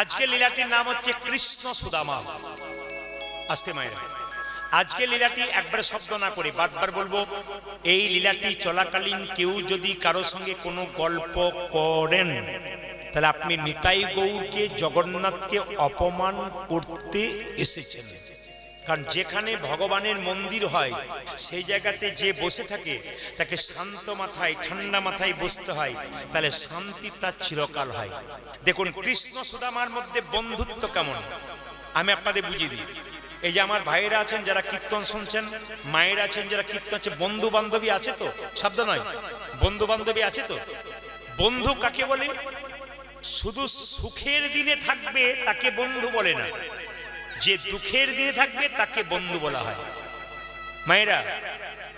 আজকে লীলাটির নাম হচ্ছে কৃষ্ণ সুদামা। আসতে মায়ের। আজকে লীলাটি একবার শব্দ না করে বারবার বলব, এই লীলাটি চলাকালীন কেউ যদি কারও সঙ্গে কোনো গল্প করেন, তাহলে আপনি নিতাই গৌরকে, জগন্নাথকে অপমান করতে এসেছেন। কারণ যেখানে ভগবানের মন্দির হয়, সেই জায়গাতে যে বসে থাকে, তাকে শান্ত মাথায়, ঠান্ডা মাথায় বসতে হয়, তাহলে শান্তি তার চিরকাল হয়। দেখুন, কৃষ্ণ সুদামার মধ্যে বন্ধুত্ব কেমন? আমি আপনাদের বুঝিয়ে দিই। এই যে আমার ভাইয়েরা আছেন, যারা কীর্তন শুনছেন, মায়েরা আছেন, যারা কীর্তন আছে বন্ধু বান্ধবী আছে তো? শব্দ নয়। বন্ধু বান্ধবী আছে তো? বন্ধু কাকে বলে? শুধু সুখের দিনে থাকবে, তাকে বন্ধু বলে না। যে দুঃখের দিনে থাকবে তাকে বন্ধু বলা হয়। মায়েরা,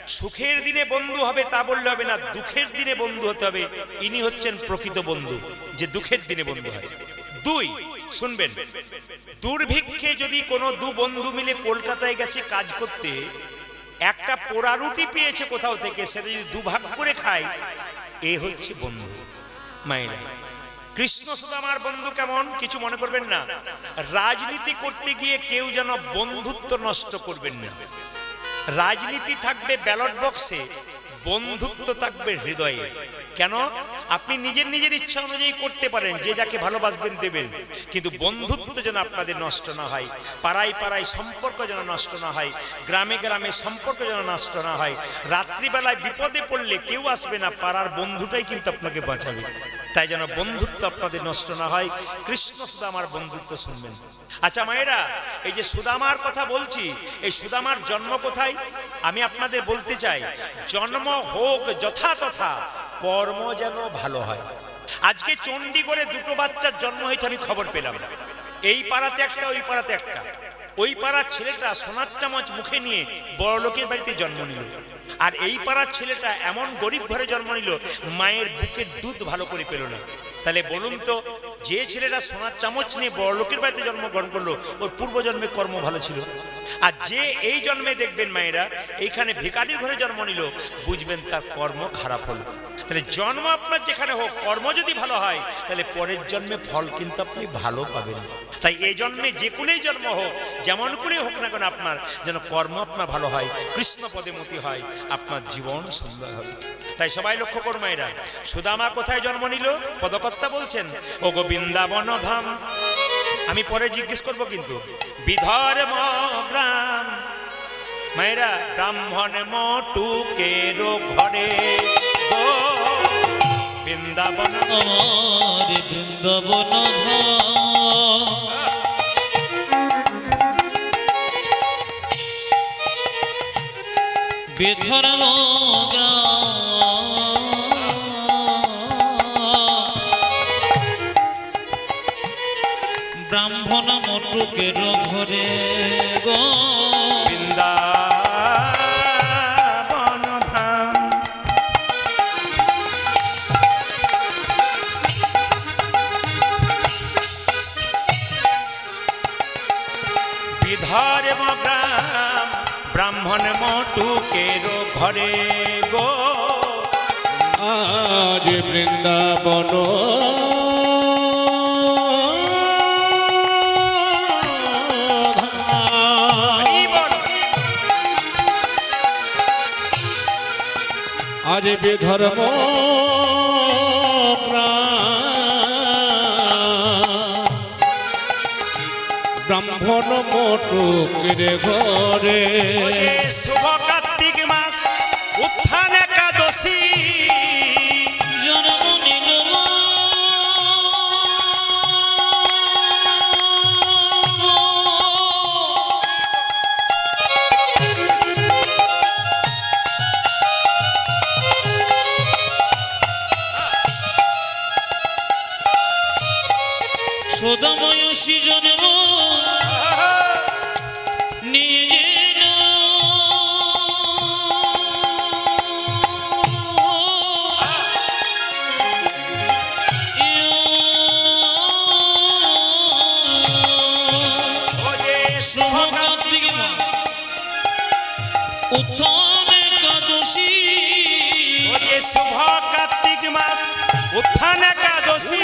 সুখের দিনে বন্ধু হবে তা বললে হবে না, দুঃখের দিনে বন্ধু হতে হবে। ইনি হচ্ছেন প্রকৃত বন্ধু, যে দুঃখের দিনে বন্ধু হয়। দুই, শুনবেন, দুর্ভিক্ষে যদি কোনো দু বন্ধু মিলে কলকাতায় গেছে কাজ করতে, একটা পোড়া রুটি পেয়েছে কোথাও থেকে, সেটা যদি দুভাগ করে খায়, এ হচ্ছে বন্ধু। মায়েরা কৃষ্ণ সুদামার বন্ধু কেমন? কিছু মনে করবেন না। রাজনীতি করতে গিয়ে কেউ যেন বন্ধুত্ব নষ্ট করবেন না। রাজনীতি থাকবে ব্যালট বক্সে, বন্ধুত্ব থাকবে হৃদয়ে। কেন? আপনি নিজের নিজের ইচ্ছা অনুযায়ী করতে পারেন, যে যাকে ভালোবাসবেন দেবেন। কিন্তু বন্ধুত্ব যেন আপনাদের নষ্ট না হয়, পাড়ায় পাড়ায় সম্পর্ক যেন নষ্ট না হয়, গ্রামে গ্রামে সম্পর্ক যেন নষ্ট না হয়, রাত্রিবেলায় বিপদে পড়লে কেউ আসবে না, পাড়ার বন্ধুটাই কিন্তু আপনাকে বাঁচাবে। তাই যেন বন্ধুত্ব আপনাদের নষ্ট না হয়। কৃষ্ণ সুদামার বন্ধুত্ব শুনবেন। আচ্ছা মায়েরা, এই যে সুদামার কথা বলছি, এই সুদামার জন্ম কোথায়? আমি আপনাদের বলতে চাই, জন্ম হোক যথাতথা কর্ম যেন ভালো হয়। আজকে চণ্ডীগড়ে দুটো বাচ্চার জন্ম হয়েছে, আমি খবর পেলাম। এই পাড়াতে একটা, ওই পাড়াতে একটা। ওই পাড়ার ছেলেটা সোনার চামচ মুখে নিয়ে বড় লোকের বাড়িতে জন্ম নিল। আর এই পাড়ার ছেলেটা এমন গরিব ঘরে জন্ম নিল, মায়ের বুকের দুধ ভালো করে পেল না। তাহলে বলুন তো, যে ছেলেটা সোনার চামচ নিয়ে বড় লোকের বাড়িতে জন্মগ্রহণ করল, ওর পূর্বজন্মে কর্ম ভালো ছিল? আর যে এই জন্মে দেখবেন মায়েরা, এইখানে ভিকারির ঘরে জন্ম নিল, বুঝবেন তার কর্ম খারাপ হলো। তাহলে জন্ম আপনার যেখানে হোক, কর্ম যদি ভালো হয়, তাহলে পরের জন্মে ফল কিন্তু আপনি ভালো পাবেন। তাই এই জন্মে যে কোনোই জন্ম হোক, যেমন করেই হোক না কেন আপনার যেন কর্ম আপনার ভালো হয়, কৃষ্ণ পদে মতি হয়, আপনার জীবন সুন্দর হবে। তাই সবাই লক্ষ্য করুন মায়েরা, সুদামা কোথায় জন্ম নিল? পদকর্তা বলছেন, ও গোবিন্দাবন ধাম। আমি পরে জিজ্ঞেস করব কিন্তু বিধর গ্রাম। মায়েরা, ব্রাহ্মণ মটুকের ঘরে গো বৃন্দাবন। আমার বৃন্দাবন বেধর্ম ব্রাহ্মণ মটুকের ঘরে গো। বৃন্দাবন ব্রাহ্মণ মটুকের ঘরে গো। আজ বৃন্দাবন। আজ বিধর্ম। ব্রাহ্মণ মটুকের ঘরে। শুভ কার্তিক মাস উত্থান একাদশী। সদাময় জন্ম মাস উত্থান একাদশী।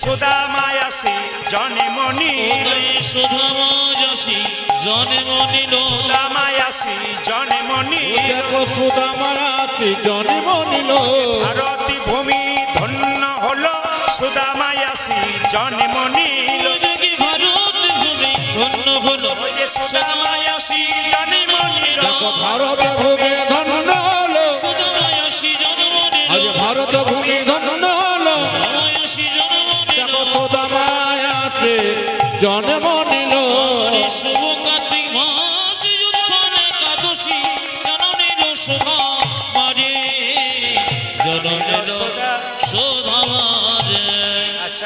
সদামারে ও যে সুদামায় আসি জনে মনি ওগাই সুধামা যশী জন্ম নিল সুদামায় আসি জনে মনি দেখো সুদামায়াতি জন্ম নিল ভারতী ভূমি ধন্য হলো সুদামায় আসি জনে মনি ভারত ভূমি ধন্য হলো। যে জনে মনি ভারত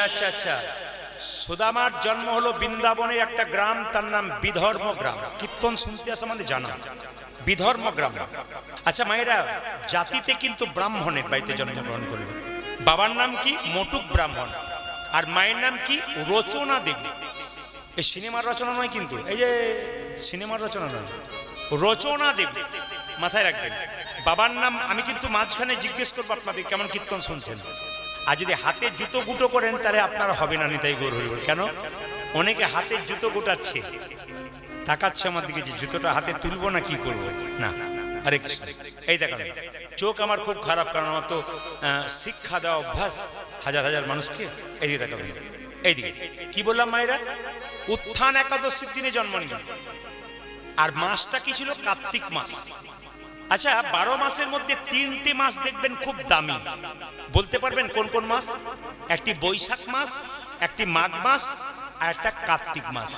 আচ্ছা আচ্ছা। সুদামার জন্ম হলো বৃন্দাবনের একটা গ্রাম, তার নাম বিধর্ম গ্রাম। কীর্তন শুনতে আসা মানে জানা। বিধর্ম গ্রাম। আচ্ছা মায়েরা, জাতিতে কিন্তু ব্রাহ্মণের বাড়িতে জন্মগ্রহণ করল। বাবার নাম কি? মটুক ব্রাহ্মণ। আর মায়ের নাম কি? রচনা দেবী। এই সিনেমার রচনা নয় কিন্তু, এই যে সিনেমার রচনা নয়। রচনা দেবী। মাথায় রাখবেন। বাবার নাম আমি কিন্তু মাঝখানে জিজ্ঞেস করব আপনাদের কেমন কীর্তন শুনছেন। আর যদি হাতে জুতো গুটো করেন, তাহলে আপনারা হবে না নিতাই গৌর হরিবল। কেন? অনেকে হাতে জুতো গোটাচ্ছে। তাকাচ্ছে আমার দিকে যে জুতোটা হাতে তুলবো না কি করব? না। আরে এই দেখেন চোখ আমার খুব খারাপ, কারণ আমার তো শিক্ষা দেওয়া অভ্যাস হাজার হাজার মানুষকে। এইদিকে দেখাবেন এইদিকে কি বললাম মায়েরা? উত্থান একাদশীর দিনে জন্ম নিল আর মাসটা কি ছিল? কার্তিক মাস। আচ্ছা বারো মাসের মধ্যে তিনটে মাস দেখবেন খুব দামি। বলতে পারবেন কোন কোন মাস? একটি বৈশাখ মাস, একটি মাঘ মাস, আর একটা কার্তিক মাস।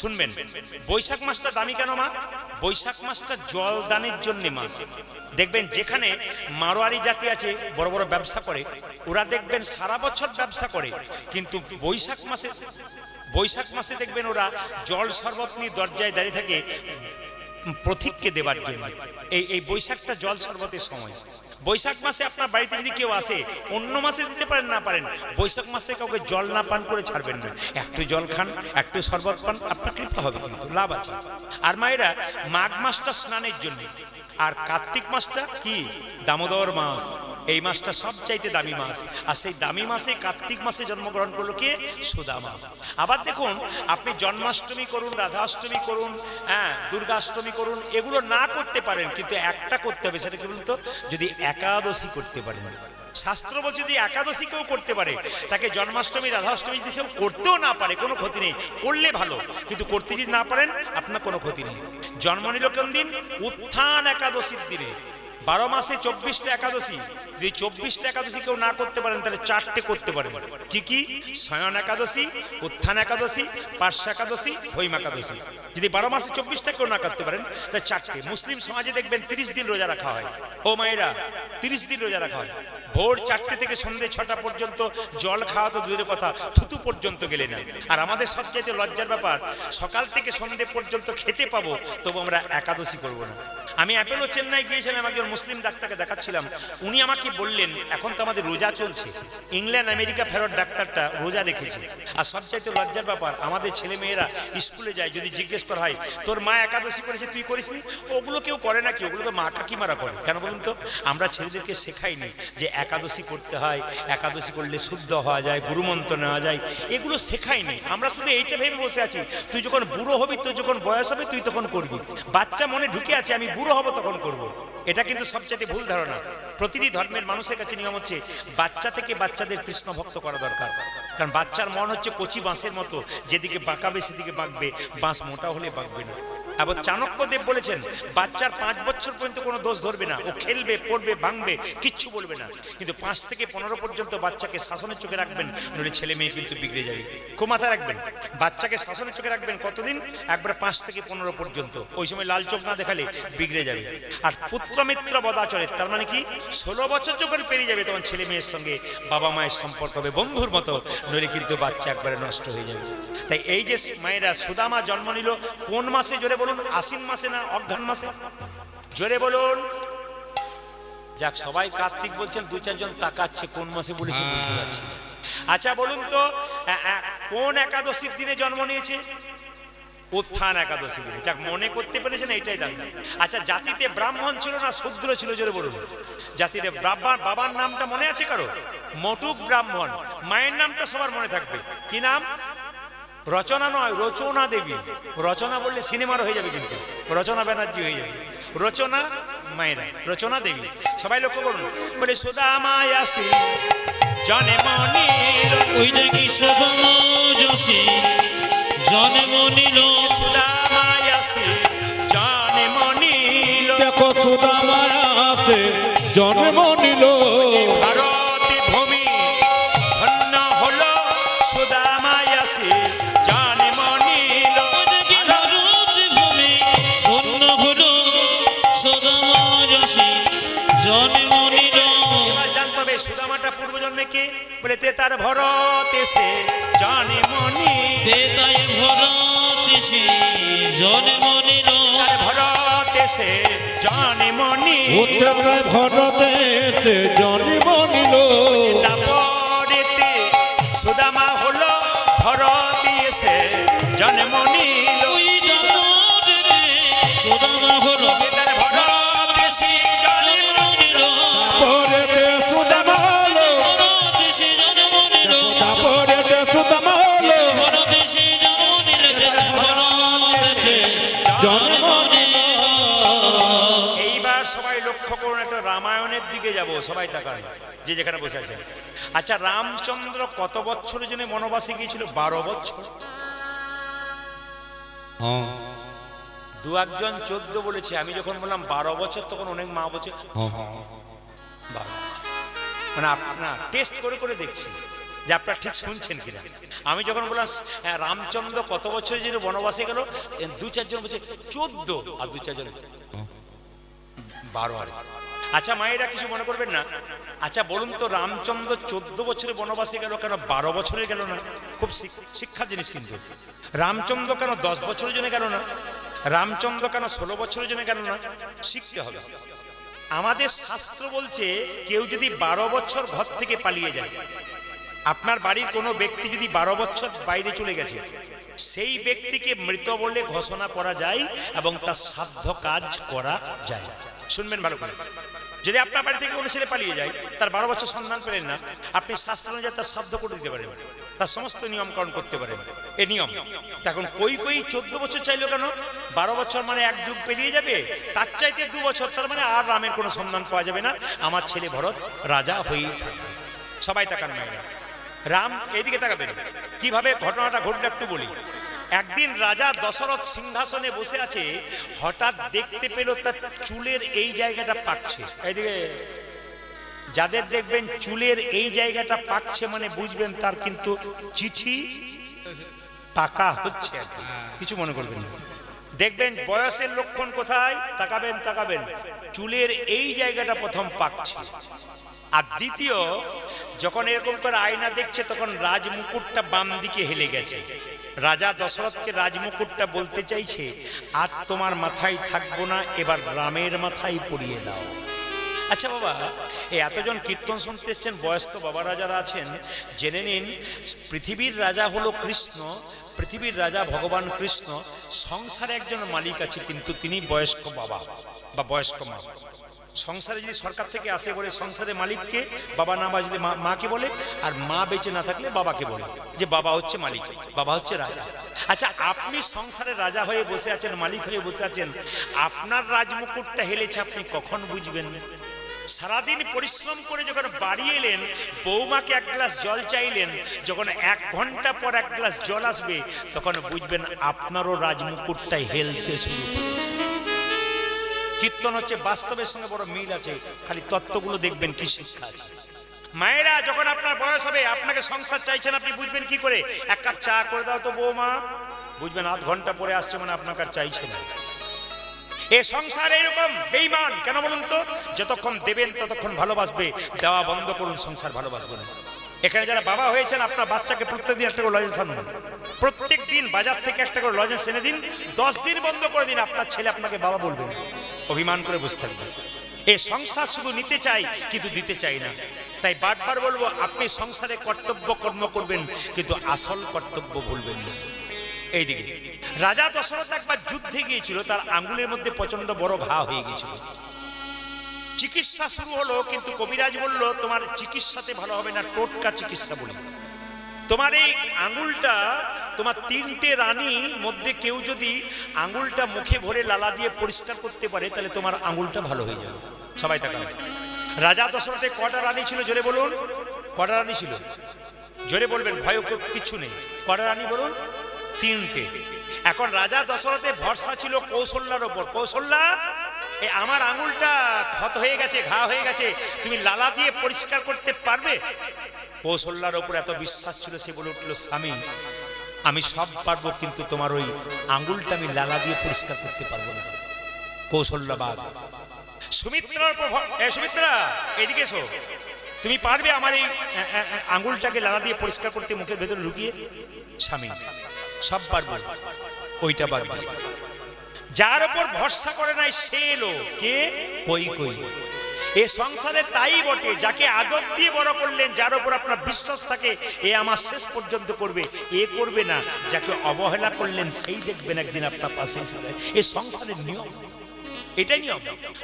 শুনবেন, বৈশাখ মাসটা দামি কেন মা? বৈশাখ মাসটা জল দানের জন্য মাস। দেখবেন যেখানে মারোয়ারি জাতি আছে, বড় বড় ব্যবসা করে, ওরা দেখবেন সারা বছর ব্যবসা করে, কিন্তু বৈশাখ মাসে বৈশাখ মাসে দেখবেন ওরা জল শরবত দরজায় দাঁড়িয়ে থাকে প্রতীককে দেবার জন্য। এই এই বৈশাখটা জল শরবতের সময়। বৈশাখ মাসে আপনার বাড়িতে যদি কেউ আসে, অন্য মাসে দিতে পারেন, না পারেন, বৈশাখ মাসে কাউকে জল না পান করে ছাড়বেন না। একটু জল খান, একটু শরবত পান, আপনার কৃপা হবে কিন্তু, লাভ আছে। আর মায়েরা, মাঘ মাসটা স্নানের জন্য। আর কার্তিক মাসটা কি? দামোদর মাস। এই মাসটা সবচাইতে দামি মাস আর সেই দামি মাসে কার্তিক মাসে জন্মগ্রহণ করল কে? সুদামা। আবার দেখুন, আপনি জন্মাষ্টমী করুন, রাধাষ্টমী করুন হ্যাঁ দুর্গাষ্টমী করুন, এগুলো না করতে পারেন, কিন্তু একটা করতে হবে সেটা কি বলুন তো, যদি একাদশী করতে পারেন। শাস্ত্র বলছে যদি একাদশী কেউ করতে পারে, তাকে জন্মাষ্টমী, রাধাষ্টমী যদি সেও করতেও না পারে, কোনো ক্ষতি নেই। করলে ভালো, কিন্তু করতে যদি না পারেন, আপনার কোনো ক্ষতি নেই। জন্ম নিল কোন দিন? উত্থান একাদশীর দিনে। বারো মাসে চব্বিশটা একাদশী। যদি চব্বিশটা একাদশী কেউ না করতে পারেন, তাহলে চারটে করতে পারেন। কি কি? সয়ন একাদশী, উত্থান একাদশী, পার্শ্ব একাদশী, ভৈম একাদশী। যদি বারো মাসে চব্বিশটা কেউ না করতে পারেন, তাহলে চারটে। মুসলিম সমাজে দেখবেন তিরিশ দিন রোজা রাখা হয়। ও মায়েরা, তিরিশ দিন রোজা রাখা হয়। ভোর চারটে থেকে সন্ধে ছটা পর্যন্ত জল খাওয়া তো দূরের কথা, থুতু পর্যন্ত গেলে না। আর আমাদের সবচেয়ে লজ্জার ব্যাপার, সকাল থেকে সন্ধে পর্যন্ত খেতে পাবো, তবু আমরা একাদশী করব না। আমি অ্যাপেলো চেন্নাই গিয়েছিলাম, একজন মুসলিম ডাক্তারকে দেখাচ্ছিলাম। উনি আমাকে বললেন, এখন তো আমাদের রোজা চলছে। ইংল্যান্ড, আমেরিকা ফেরত ডাক্তারটা রোজা রেখেছে। আর সবচাইতে লজ্জার ব্যাপার, আমাদের ছেলে মেয়েরা স্কুলে যায়, যদি জিজ্ঞেস করা হয়, তোর মা একাদশী করেছে, তুই করিসনি? ওগুলো কেউ করে না নাকি ওগুলো তো মা কাকিমারা করে। কেন বলুন তো? আমরা ছেলেদেরকে শেখাইনি যে একাদশী করতে হয়, একাদশী করলে শুদ্ধ হওয়া যায়, গুরুমন্ত্র নেওয়া যায়, এগুলো শেখাইনি আমরা শুধু এইটা ভেবে বসে আছি, তুই যখন বুড়ো হবি তুই যখন বয়স হবে, তুই তখন করবি। বাচ্চা মনে ঢুকে আছে, আমি বুড়ো হব, তখন করব। এটা কিন্তু সবচেয়ে ভুল ধারণা। প্রতিটি ধর্মের মানুষের কাছে নিয়ম হচ্ছে, বাচ্চা থেকে বাচ্চাদের কৃষ্ণ ভক্ত করা দরকার। কারণ বাচ্চার মন হচ্ছে কচি বাঁশের মতো, যেদিকে বাঁকাবে, সেদিকে বাঁকবে। বাঁশ মোটা হলে বাঁকবে না। আবার চাণক্যদেব বলেছেন, বাচ্চার পাঁচ বছর পর্যন্ত কোনো দোষ ধরবে না। ও খেলবে, পড়বে, ভাঙবে, কিচ্ছু বলবে না। কিন্তু পাঁচ থেকে পনেরো পর্যন্ত বাচ্চাকে শাসনের চোখে রাখবেন, নইলে ছেলে মেয়ে কিন্তু বিগড়ে যাবে। খুব মাথায় রাখবেন, বাচ্চাকে শাসনের চোখে রাখবেন কতদিন? একবার পাঁচ থেকে পনেরো পর্যন্ত। ওই সময় লাল চোখ না দেখালে বিগড়ে যাবে। আর পুত্রমিত্র বদাচরে তার মানে কি? ষোলো বছর যখন পেরিয়ে যাবে, তখন ছেলে মেয়ের সঙ্গে বাবা মায়ের সম্পর্ক হবে বন্ধুর মতো, নইলে কিন্তু বাচ্চা একবারে নষ্ট হয়ে যাবে। তাই এই যে মায়েরা সুদামা জন্ম নিল, কোন মাসে জোরে বলুন? আশ্বিন মাসে না অঘ্রান মাসে? জোরে বলুন। যাক সবাই কার্তিক বলছেন দু চারজন তাকাচ্ছে কোন মাসে বলেছে বুঝতে পারছি আচ্ছা বলুন তো কোন একাদশীর দিনে জন্ম নিয়েছে? উত্থান একাদশী দিনে। যাক মনে করতে পেরেছেন এইটাই দাম আচ্ছা জাতিতে ব্রাহ্মণ ছিল না শূদ্র ছিল জোরে বলুন। জাতিতে ব্রাহ্মণ বাবার নামটা মনে আছে কারও? মটুক ব্রাহ্মণ। মায়ের নামটা সবার মনে থাকবে। কি নাম? রচনা নয় রচনা দেবী। রচনা বললে সিনেমার হয়ে যাবে কিন্তু। রচনা ব্যানার্জি হয়ে যাবে। রচনা মায়েরা রচনা দেবী। সবাই লক্ষ্য করুন। বলে সুদামায় আসি জনে মনিল ওই দেখি শোভম যশী জন্ম নিল সুদামায় আসি জনে মনিল দেখো সুদামায় আসে জন্ম নিল কে বলে তে তার ভরত এসে জনে মনি তেতায় ভরত এসে জন্ম নিল তার ভরত এসে জনে মনি উত্তরায় ভরত এসে সুদামা সবাই লক্ষ্য করুন একটা রামায়ণের দিকে যাব সবাই তাকান যে যেখানে বসে আছেন। আচ্ছা রামচন্দ্র কত বছরের জন্য বনবাসে গিয়েছিল? বারো বছর হ্যাঁ। দু একজন চোদ্দ বলেছে আমি যখন বললাম বারো বছর তখন অনেক মা বলছে হ্যাঁ। বারো মানে আপনার টেস্ট করে করে দেখছি যে আপনারা ঠিক শুনছেন কিনা। আমি যখন বললাম হ্যাঁ, রামচন্দ্র কত বছরের জন্য বনবাসে গেল? দু চারজন বলছে চোদ্দ। আর দু চারজন বারো আর আচ্ছা মায়েরা কিছু মনে করবেন না। আচ্ছা বলুন তো, রামচন্দ্র চোদ্দ বছরে বনবাসে গেল কেন? বারো বছরে গেল না? খুব শিক- শিক্ষার জিনিস কিন্তু। রামচন্দ্র কেন দশ বছরের জন্য গেল না? রামচন্দ্র কেন ষোলো বছরের জন্য গেল না? শিখতে হবে। আমাদের শাস্ত্র বলছে, কেউ যদি বারো বছর ঘর থেকে পালিয়ে যায়, আপনার বাড়ির কোনো ব্যক্তি যদি বারো বছর বাইরে চলে গেছে, সেই ব্যক্তিকে মৃত বলে ঘোষণা করা যায় এবং তার সাধ্য কাজ করা যায়। শুনবেন ভালো করে। যদি আপনার বাড়ি থেকে কোনো ছেলে পালিয়ে যায়, তার বারো বছর সন্ধান পেলেন না, আপনি শাস্ত্র অনুযায়ী তার সাধ্য করে দিতে পারেন। তার সমস্ত নিয়মকরণ করতে পারেন। এ নিয়ম। তখন কই কই চোদ্দ বছর চাইলো কেন? বারো বছর মানে এক যুগ পেরিয়ে যাবে? তার চাইতে দু বছর, তার মানে আর রামের কোনো সন্ধান পাওয়া যাবে না। আমার ছেলে ভরত রাজা হয়েই থাকবে। সবাই তাকান মায়েরা। রাম এইদিকে তাকাবেন। কীভাবে ঘটনাটা ঘটলো একটু বলি। একদিন রাজা দশরথ সিংহাসনে বসে আছে হঠাৎ দেখতে পেল তার চুলের এই জায়গাটা পাকছে। এইদিকে। যাদের দেখবেন চুলের এই জায়গাটা পাকছে মানে বুঝবেন তার কিন্তু চিঠি পাকা হচ্ছে কিছু মনে করবেন না। দেখবেন বয়সের লক্ষণ কোথায়? তাকাবেন তাকাবেন। চুলের এই জায়গাটা প্রথম পাকছে। আর দ্বিতীয় যখন এরকম করে আয়না দেখছে তখন রাজমুকুটটা বাম দিকে হেলে গেছে। রাজা দশরথকে রাজমুকুটটা বলতে চাইছে আর তোমার মাথায় থাকব না, এবার রামের মাথায় পড়িয়ে দাও। আচ্ছা বাবা এই এতজন কীর্তন শুনতে এসছেন, বয়স্ক বাবারা যারা আছেন, জেনে নিন, পৃথিবীর রাজা হলো কৃষ্ণ, পৃথিবীর রাজা ভগবান কৃষ্ণ, সংসারে একজন মালিক আছে কিন্তু তিনি বয়স্ক বাবা বা বয়স্ক মা। সংসারে যদি সরকার থেকে আসে বলে সংসারের মালিককে, বাবা না বাজলে মাকে বলে, আর মা বেঁচে না থাকলে বাবাকে বলে, যে বাবা হচ্ছে মালিক, বাবা হচ্ছে রাজা। আচ্ছা আপনি সংসারে রাজা হয়ে বসে আছেন, মালিক হয়ে বসে আছেন, আপনার রাজমুকুটটা হেলেছে আপনি কখন বুঝবেন? সারাদিন পরিশ্রম করে যখন বাড়ি এলেন, বৌমাকে এক গ্লাস জল চাইলেন, যখন এক ঘণ্টা পর এক গ্লাস জল আসবে, তখন বুঝবেন আপনারও রাজমুকুটটাই হেলতে শুরু করেছে। কীর্তন হচ্ছে, বাস্তবের সঙ্গে বড় মিল আছে, খালি তত্ত্বগুলো দেখবেন কি শিক্ষা আছে। মায়েরা, যখন আপনার বয়স হবে, আপনাকে সংসার চাইছেন, আপনি বুঝবেন কি করে? এক কাপ চা করে দাও তো বৌমা। বুঝবেন, আধ ঘণ্টা পরে আসছে মানে আপনাকে আর চাইছে না। এ সংসার এরকম বেইমান কেন বলুন তো? যতক্ষণ দেবেন, ততক্ষণ ভালোবাসবে। দেওয়া বন্ধ করুন, সংসার ভালোবাসবে না। এখানে যারা বাবা হয়েছেন, আপনার বাচ্চাকে প্রত্যেকদিন একটা করে লজেন্স আনুন। প্রত্যেক দিন বাজার থেকে একটা করে লজেন্স এনে দিন। দশ দিন বন্ধ করে দিন, আপনার ছেলে আপনাকে বাবা বলবে না। অভিমান করে বসে থাকবে। এ সংসার শুধু নিতে চাই কিন্তু দিতে চাই না। তাই বারবার বলব, আপনি সংসারে কর্তব্য কর্ম করবেন, কিন্তু আসল কর্তব্য ভুলবেন না। এইদিকে, রাজা দশরথ একবার যুদ্ধে গিয়েছিল, তার আঙ্গুলের মধ্যে প্রচণ্ড বড় ঘা হয়ে গিয়েছিল। চিকিৎসা শুরু হলো, কিন্তু কবিরাজ বলল, তোমার চিকিৎসাতে ভালো হবে না, টোটকা চিকিৎসা বলি। তোমার এই আঙুলটা তোমার তিনটে রানী মধ্যে কেউ যদি আঙুলটা মুখে ভরে লালা দিয়ে পরিষ্কার করতে পারে, তাহলে তোমার আঙুলটা ভালো হয়ে যাবে। সবাই তাকান রাজা দশরথে কটা রানী ছিল জোরে বলুন? কটা রানী ছিল? জোরে বলবেন ভয় ক- কিচ্ছু নেই। কটা রানী বলুন? তিনটে। এখন রাজা দশরথে ভরসা ছিল কৌশল্যার ওপর। কৌশল্যা আমার আঙুলটা ক্ষত হয়ে গেছে, ঘা হয়ে গেছে, তুমি লালা দিয়ে পরিষ্কার করতে পারবে? কৌশল্যার ওপর এত বিশ্বাস ছিল, সে বলে উঠল, স্বামী আমি সব পারব, কিন্তু তোমার ওই আঙুলটা আমি লালা দিয়ে পরিষ্কার করতে পারব না। কৌশল্যবাদ। সুমিত্রার সুমিত্রা, এদিকে এসো। তুমি পারবে আমার এই আঙুলটাকে লালা দিয়ে পরিষ্কার করতে, মুখের ভেতরে ঢুকিয়ে? স্বামী, সব পারব। ওইটা দিয়ে। যার উপর ভরসা করে নাই, সে এলো কে? কই কই এ সংসারে তাই বটে, যাকে আদর দিয়ে বড় করলেন, যার উপর আপনার বিশ্বাস থাকে, এ আমার শেষ পর্যন্ত করবে। এ করবে না, যাকে অবহেলা করলেন, সেই দেখবেন একদিন আপনার পাশে এসে এ সংসারের নিয়ম। এটাই নিয়ম।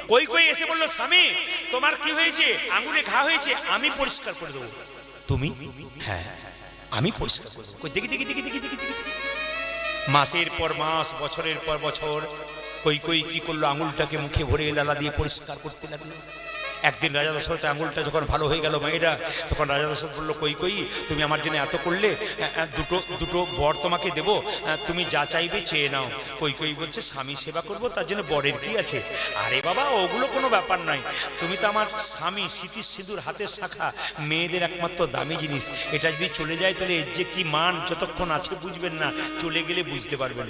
কই কই এসে বলল, স্বামী, তোমার কি হয়েছে? আঙুলে ঘা হয়েছে, আমি পরিষ্কার করে দেবো। তুমি? হ্যাঁ আমি পরিষ্কার করে দেবো। দেখি দেখি দেখি দেখি দেখি দেখি মাসের পর মাস, বছরের পর বছর, কই কই কি করল, আঙুলটাকে মুখে ভরে লালা দিয়ে পরিষ্কার করতে লাগল। একদিন রাজা দশরথ আঙুলটা যখন ভালো হয়ে গেল মেয়েরা, তখন রাজা দশরথ বলল, কই কই, তুমি আমার জন্য এত করলে দুটো দুটো বর তোমাকে দেবো তুমি যা চাইবে চেয়ে নাও। কই কই, বলছে, স্বামী সেবা করব, তার জন্য বরের কি আছে? আরে বাবা, ওগুলো কোনো ব্যাপার নয়, তুমি তো আমার স্বামী স্মৃতির সিঁদুর হাতের শাখা, মেয়েদের একমাত্র দামি জিনিস। এটা যদি চলে যায়, তাহলে এর যে কি মান, যতক্ষণ আছে বুঝবেন না, চলে গেলে বুঝতে পারবেন।